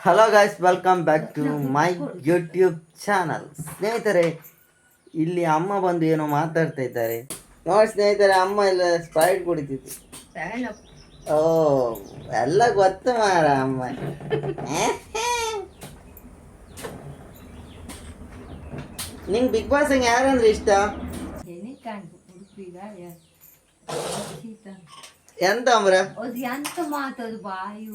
Hello guys welcome back to my YouTube channel ಸ್ನೇಹಿತರೆ ಇಲ್ಲಿ ಅಮ್ಮ ಬಂದು ಏನೋ ಮಾತಾಡ್ತಾ ಇದ್ದಾರೆ. ನೋಡಿ ಸ್ನೇಹಿತರೆ ಅಮ್ಮ ಎಲ್ಲ ಸ್ಪ್ರೈಟ್ ಕುಡಿತಿತ್ತು ಓ ಎಲ್ಲ ಗೊತ್ತು ಮಾರ ಅಮ್ಮ. ನಿಂಗೆ ಬಿಗ್ ಬಾಸ್ ಯಾರಂದ್ರೆ ಇಷ್ಟ? ಎಂತ ಅಮ್ರ ಮಾತದು ಬಾಯು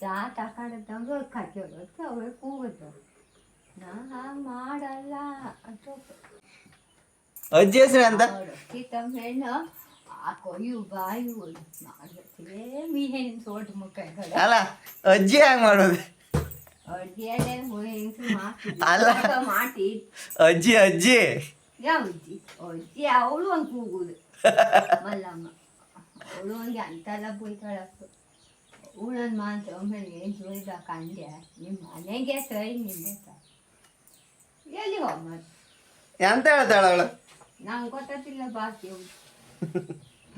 ಕಾಸ್ತಿರ್ತಾನೆ ಚಾ ತಕೊಂಡಂಗ ಕಚ್ಚೋದು ಅವೇ ಕೂಗುದು ನಾ ಹಾಗೆ ಮಾಡಲ್ಲ. ಅಂತ ಅಜ್ಜಿ ಹೆಸರು ಅಂತ ತಮ್ಮ ಹೆಣ್ಣು ಆ ಕೊಯ್ಯು ಬಾಯು ಮಾಡ್ಬೇಕಿದೆ ಮೀ ಹೆಣ್ಣಿನ ಸೋಟು ಮುಖ ಅಲ್ಲ ಅಜ್ಜಿ ಹ್ಯಾಂಗ ಮಾಡೋದು? ಅಲ್ಲ. ಮಾಡಿ ಅಜ್ಜಿ ಅಜ್ಜಿ. ಯಾವ ಅಜ್ಜಿ? ಅಜ್ಜಿ ಅವಳು ಒಂದು ಕೂಗುದು. ಮಲ್ಲಮ್ಮ. ಅವಳು ಒಂದು ಅಂತೆಲ್ಲ ಬೈತಾಳಪ್ಪ ಅವಳೊಂದು ಮಾಂತ ಒಮ್ಮೆ ಏನು ಜೋಯ್ದ ಕಂಡೆ ನಿಮ್ಮ ಮನೆಗೆ ಸರಿ ನಿನ್ನೆ ಎಲ್ಲಿ ಹೋಗ ಎಂತ ಹೇಳ್ತಾಳ ಅವಳು? ನಂಗೆ ಗೊತ್ತಿಲ್ಲ ಬಾಕಿ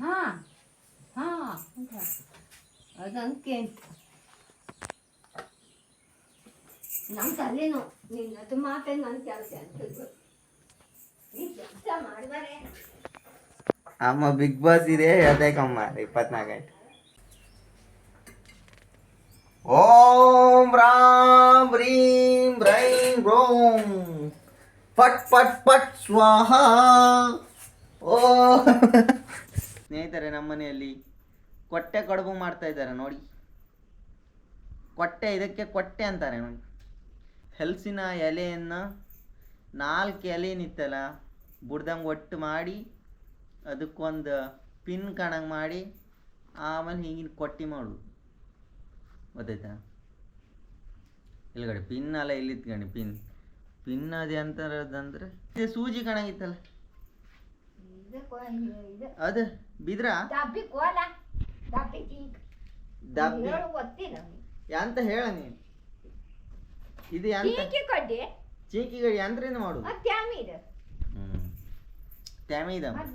ಹಾಂ ಹಾ ಅದಂಕೆ ನಮ್ಮ ತಲೆನೋ ನಿನ್ನದು ಮಾತೇ ನನ್ನ ಕೆಲಸ ಅಂತ ಕೆಲಸ ಮಾಡಿದರೆ ಅಮ್ಮ ಬಿಗ್ ಬಾಸ್ ಇದೆ ಹೇಳ್ಬೇಕಮ್ಮ ಇಪ್ಪತ್ನಾಲ್ಕು ಗಂಟೆ. ಓಂ ರಾಂ ರೀಂ ರೈಂ ರೋಂ. ಪಟ್ ಪಟ್ ಪಟ್, ಸ್ವಾಹ. ಓ. ಸ್ನೇಹಿತರೆ ನಮ್ಮನೆಯಲ್ಲಿ ಕೊಟ್ಟೆ ಕಡುಬು ಮಾಡ್ತಾ ಇದ್ದಾರೆ, ನೋಡಿ. ಕೊಟ್ಟೆ, ಇದಕ್ಕೆ ಕೊಟ್ಟೆ ಅಂತಾರೆ, ನೋಡಿ. ಹಲಸಿನ ಎಲೆಯನ್ನು ನಾಲ್ಕು ಎಲೆ ನಿತ್ತಲ್ಲ ಬುಡ್ದಂಗೆ ಒಟ್ಟು ಮಾಡಿ, ಅದಕ್ಕೊಂದು ಪಿನ್ ಕಣಂಗೆ ಮಾಡಿ, ಆಮೇಲೆ ಹೀಗಿನ ಕೊಟ್ಟಿ ಮಾಡೋದು. ಗೊತ್ತಾಯ್ತಾ? ಇಲ್ಲಿಗಡೆ ಪಿನ್ ಅಲ್ಲ ಇಲ್ಲಿತ್ಕಣಿ ಪಿನ್ ಪಿನ್ ಅದು ಅಂತಂದ್ರೆ ಇದೆ ಸೂಜಿ ಕಣಾಗಿತ್ತಲ್ಲ. ಅದು ಬಿದ್ರ? ಹೇಳು ಎಂತ ಹೇಳ ನೀನು? ಇದು ಎಂತ? ಟೀಕಿ ಕೊಡ್ಡಿ ಮಾಡು ಟ್ಯಾಮಿ ಮಾಡುದು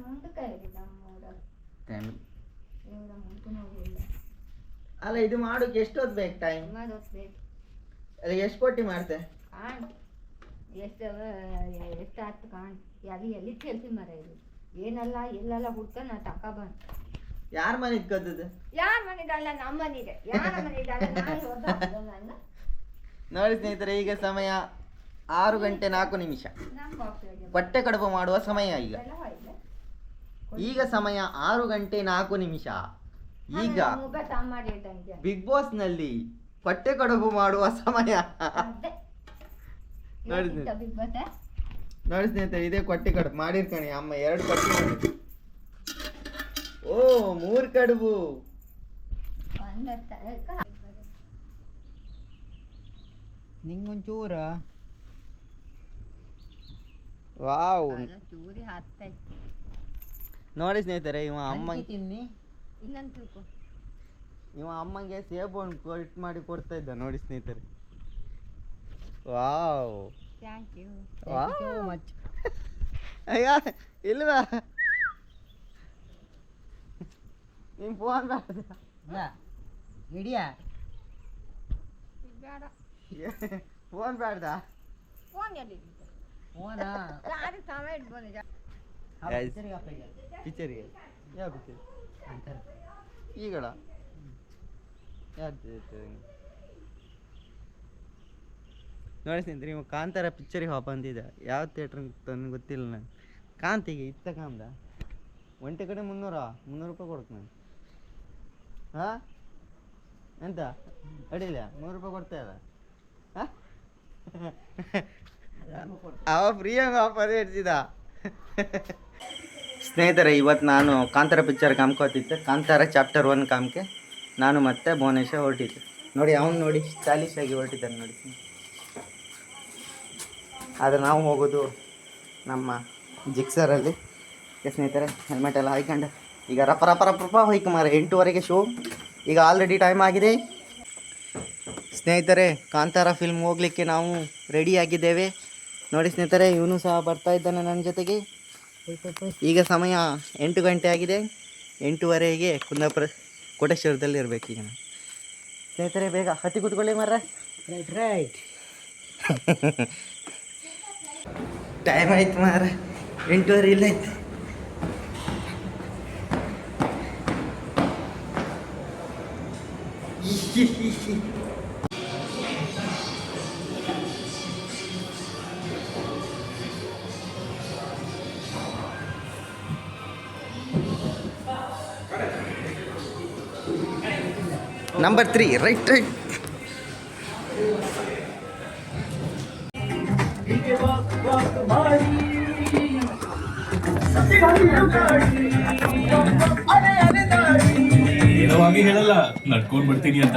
ಅದು ಅಲ್ಲ ಇದು ಮಾಡೋಕೆ ಎಷ್ಟೊತ್ತು ಬೇಕು ಟೈಮ್ ಅಲ್ಲ ಎಷ್ಟು ಕೊಟ್ಟಿ ಮಾಡ್ತೆ? ಕಾಣ್. ಎಷ್ಟು ಎಷ್ಟು ಆಯ್ತು ಕಾಣ್. ಎಲ್ಲಿ ಎಲ್ಲಿ ಕೆಲ್ಸಿ ಮರ ಇದು? ಏನೆಲ್ಲ ಎಲ್ಲೆಲ್ಲ ಹುಡ್ಕ ನಾ ತಕ ಬಂದು. ಯಾರ ಮನೆ ಕದ್ದದು ಯಾರ ಮನೆದಲ್ಲ ನಮ್ಮ ಮನೆಗೆ? ಯಾರ ಮನೆದಲ್ಲ? ನೋಡಿ ಸ್ನೇಹಿತರೆ ಈಗ ಸಮಯ ಆರು ಗಂಟೆ ನಾಲ್ಕು ನಿಮಿಷ. ಬಟ್ಟೆ ಕಡುಬು ಮಾಡುವ ಸಮಯ ಈಗ. ಈಗ ಸಮಯ ಆರು ಗಂಟೆ ನಾಲ್ಕು ನಿಮಿಷ. ಈಗ ಬಿಗ್ ಬಾಸ್ನಲ್ಲಿ ಪಟ್ಟೆ ಕಡುಬು ಮಾಡುವ ಸಮಯ. ನೋಡಿ ನೋಡಿ ಸ್ನೇಹಿತರೆ ಇದೇ ಕೊಟ್ಟೆ ಕಡುಬು. ಮಾಡಿರ್ಕಣಿ ಅಮ್ಮ ಎರಡು ಕೊಟ್ಟೆ ಓ ಮೂರ್ ಕಡುಬು. ನಿಂಗೊಂಚೂರ. ವಾವ್. ನೋಡಿ ಸ್ನೇಹಿತರೆ ಇವ ಅಮ್ಮ ತಿನ್ನಿ. ಇನ್ನೊಂದು ತಿಳ್ಕೊ? ಇವ ಅಮ್ಮಂಗೆ ಸೇಬು ಹಣ್ಣು ಕಟ್ ಮಾಡಿ ಕೊಡ್ತಾ ಇದ್ದ ನೋಡಿ ಸ್ನೇಹಿತರೆ. ವಾವ್. ಥ್ಯಾಂಕ್ ಯು ಮಚ್ ಅಯ್ಯ ಇಲ್ವಾ? ನಿಮ್ಮ ಫೋನ್ ಬೇಡ ಹಿಡಿಯ ಬೇಡ. ಫೋನ್ ಬೇಡ್ದ ಫೋನ್ ಎಲ್ಲಿ? ಫೋನಾ ಯಾರು ಸಮಯ ಇಟ್ಕೊಂಡಿದ್ದ. ಪಿಕ್ಚರಿಗೆ ಯಾವ ಪಿಕ್ಚರ್ ಈಗಳ? ಯಾವ್ದು ನೋಡಿ ಸ್ನೇಹಿತರೆ ನೀವು ಕಾಂತಾರ ಪಿಕ್ಚರಿಗೆ ಹಾಪ್ ಅಂತಿದ್ದ. ಯಾವ ಥಿಯೇಟ್ರ್ ನನಗೆ ಗೊತ್ತಿಲ್ಲ ನಾನು ಕಾಂತಿಗೆ ಇತ್ತ ಕಾಮ್ದ ಒಂಟೆ ಕಡೆ ಮುನ್ನೂರ? ಮುನ್ನೂರು ರೂಪಾಯಿ ಕೊಡ್ತು ನಾನು ಹಾಂ? ಎಂತ? ಅಡಿಲ್ಲ ನೂರು ರೂಪಾಯಿ ಕೊಡ್ತಾ ಹಾ? ಅವ ಫ್ರೀಯಾಗಿ ಆಫರ್ ಇಡ್ತಿದ್ದ. ಸ್ನೇಹಿತರೆ ಇವತ್ತು ನಾನು ಕಾಂತಾರ ಪಿಕ್ಚರ್ ಕಾಮ್ಕೋತಿದ್ದೆ. ಕಾಂತಾರ ಚಾಪ್ಟರ್ ಒನ್ ಕಾಮ್ಕೆ ನಾನು ಮತ್ತೆ ಭುವನೇಶ್ವರ್ ಹೊರಟಿದ್ದೆ. ನೋಡಿ, ಅವನು ನೋಡಿ ಸ್ಟಾಲಿಶ್ ಆಗಿ ಹೊರಟಿದ್ದಾನೆ ನೋಡಿ. ಆದರೆ ನಾವು ಹೋಗೋದು ನಮ್ಮ ಜಿಕ್ಸರಲ್ಲಿ ಸ್ನೇಹಿತರೆ ಹೆಲ್ಮೆಟ್ ಎಲ್ಲ ಹಾಯ್ಕೊಂಡು ಈಗ ರಪ ರಪ ರಪ ರಪ ಹೋಯ್ಕ ಮಾರ ಎಂಟೂವರೆಗೆ ಶೋ ಈಗ ಆಲ್ರೆಡಿ ಟೈಮ್ ಆಗಿದೆ. ಸ್ನೇಹಿತರೆ, ಕಾಂತಾರ ಫಿಲ್ಮ್ ಹೋಗ್ಲಿಕ್ಕೆ ನಾವು ರೆಡಿ ಆಗಿದ್ದೇವೆ. ನೋಡಿ, ಸ್ನೇಹಿತರೆ, ಇವನು ಸಹ ಬರ್ತಾ ಇದ್ದಾನೆ ನನ್ನ ಜೊತೆಗೆ. ಈಗ ಸಮಯ ಎಂಟು ಗಂಟೆ ಆಗಿದೆ. ಎಂಟೂವರೆಗೆ ಕುಂದಾಪುರ ಕೋಟೇಶ್ವರದಲ್ಲಿ ಇರಬೇಕು ಈಗ ಸ್ನೇಹಿತರೆ ಬೇಗ ಹತ್ತಿ ಕೂತ್ಕೊಳ್ಳಿ ಮರ ರೈಟ್ ರೈಟ್ ಟೈಮ್ ಆಯ್ತು ಮಾರ ಎಂಟೂವರೆ ಇಲ್ಲ ಆಯ್ತು ನಂಬರ್ ತ್ರೀ ರೈಟ್ ರೈಟ್ ಹೇಳಲ್ಲ ನಡ್ಕೊಂಡ್ ಬರ್ತೀನಿ ಅಂತ.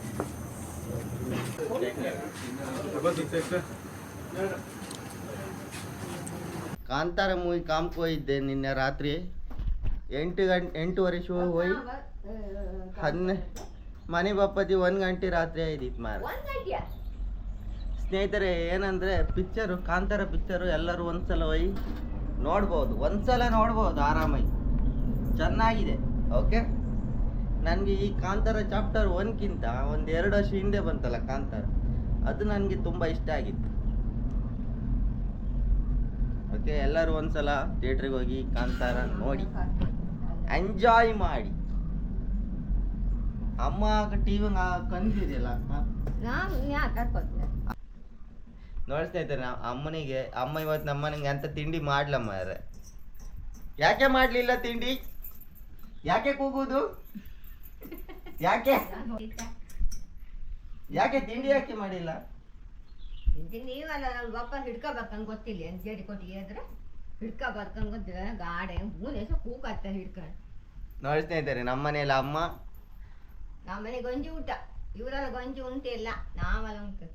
ಕಾಂತಾರ ಮೂವಿ ಕಾಮ್ಕ್ ಹೋಗಿದ್ದೆ ನಿನ್ನೆ ರಾತ್ರಿ. ಎಂಟು ಗಂಟೆ ಎಂಟೂವರೆ ಶೋ ಹೋಗಿ ಹನ್ನೆ ಮನೆ ಬಪ್ಪತಿ ಒಂದು ಗಂಟೆ ರಾತ್ರಿ ಆಯ್ದಿತ್ತು ಮಾರ? ಸ್ನೇಹಿತರೆ ಏನಂದರೆ ಪಿಕ್ಚರು ಕಾಂತಾರ ಪಿಕ್ಚರು ಎಲ್ಲರೂ ಒಂದ್ಸಲ ಹೋಗಿ ನೋಡ್ಬೋದು. ಒಂದ್ಸಲ ನೋಡ್ಬೋದು ಆರಾಮಾಗಿ. ಚೆನ್ನಾಗಿದೆ ಓಕೆ? ನನಗೆ ಈ ಕಾಂತಾರ ಚಾಪ್ಟರ್ ಒನ್ಗಿಂತ ಒಂದು ಎರಡು ವರ್ಷ ಹಿಂದೆ ಬಂತಲ್ಲ ಕಾಂತಾರ. ಅದು ನನಗೆ ತುಂಬ ಇಷ್ಟ ಆಗಿತ್ತು. ಓಕೆ ಎಲ್ಲರೂ ಒಂದ್ಸಲ ಥಿಯೇಟ್ರಿಗೆ ಹೋಗಿ ಕಾಂತಾರ ನೋಡಿ. ಎಂಜಾಯ್ ಮಾಡಿ. ಅಮ್ಮ ಟಿವಿ ಕಂದಿದೆಯಲ್ಲ ನೋಡಿ ಸ್ನೇಹಿತರೆ ಅಮ್ಮನಿಗೆ ಅಮ್ಮ ಇವತ್ತು ನಮ್ಮನಿಗೆ ಅಂತ ತಿಂಡಿ ಮಾಡ್ಲಮ್ಮ ಯಾರ ಯಾಕೆ ಮಾಡ್ಲಿಲ್ಲ ತಿಂಡಿ? ಯಾಕೆ ಕೂಗುದು? ಯಾಕೆ? ಯಾಕೆ ತಿಂಡಿ ಯಾಕೆ ಮಾಡಿಲ್ಲ? ತಿಂಡಿ ನೀವಲ್ಲ ನನ್ನ ಬಪ್ಪ ಹಿಡ್ಕೋಬೇಕಂತ ಗೊತ್ತಿಲ್ಲ ಅಂತ ಜಡಿ ಕೊಟ್ಟಿಗೆ ಇದ್ರೆ ಹಿಡ್ಕೋಬೇಕಂತ ಗೊತ್ತಿಲ್ಲ ಗಾಡೆ ಮೂರು ಹೆಸರು ಹಿಡ್ಕೊಂಡು. ನೋಡಿಸ್ತಾ ಇದ್ದಾರೆ ನಮ್ಮನೇಲಿ ಅಮ್ಮ? ನಮ್ಮನೆ ಗಂಜಿ ಊಟ. ಇವರೆಲ್ಲ ಗಂಜಿ ಉಂಟಿಲ್ಲ ನಾವೆಲ್ಲ ಉಂಟು.